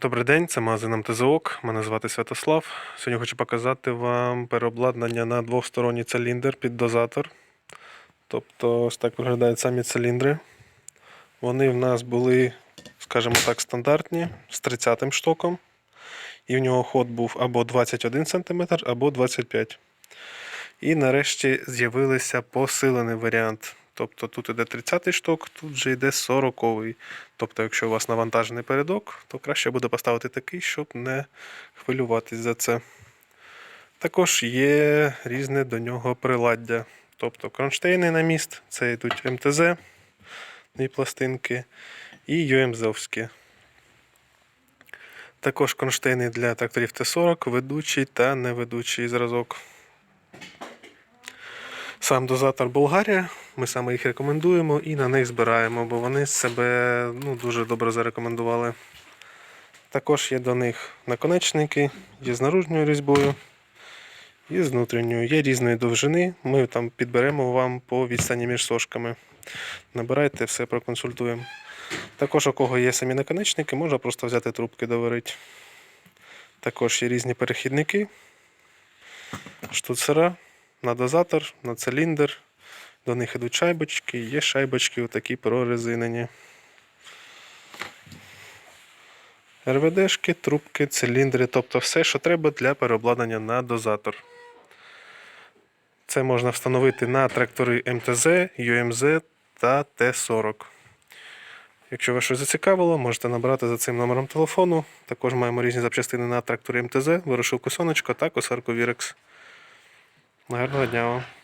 Добрий день, це магазин МТЗОК. Мене звати Святослав. Сьогодні хочу показати вам переобладнання на двосторонній циліндр під дозатор. Тобто, ось так виглядають самі циліндри. Вони в нас були, скажімо так, стандартні з 30 штоком. І в нього ход був або 21 см, або 25 І нарешті з'явився посилений варіант. Тобто тут іде 30-й шток, тут вже йде 40-й. Тобто, якщо у вас навантажений передок, то краще буде поставити такий, щоб не хвилюватись за це. Також є різне до нього приладдя. Тобто кронштейни на міст, це йдуть МТЗ, дві пластинки, і ЮМЗовські. Також кронштейни для тракторів Т-40, ведучий та неведучий зразок. Сам дозатор Болгарія. Ми саме їх рекомендуємо і на них збираємо, бо вони себе ну, дуже добре зарекомендували. Також є до них наконечники, є з наружньою різьбою і з внутрішньою. Є різної довжини. Ми там підберемо вам по відстані між сошками. Набирайте, все проконсультуємо. Також, у кого є самі наконечники, можна просто взяти трубки доварити. Також є різні перехідники, штуцера на дозатор, на циліндр. До них йдуть шайбочки, є шайбочки отакі прорезинені. РВДшки, трубки, циліндри, тобто все, що треба для переобладнання на дозатор. Це можна встановити на трактори МТЗ, ЮМЗ та Т-40. Якщо вас щось зацікавило, можете набрати за цим номером телефону. Також маємо різні запчастини на тракторі МТЗ, вирушилку сонечко та косарку Вірекс. Гарного дня вам!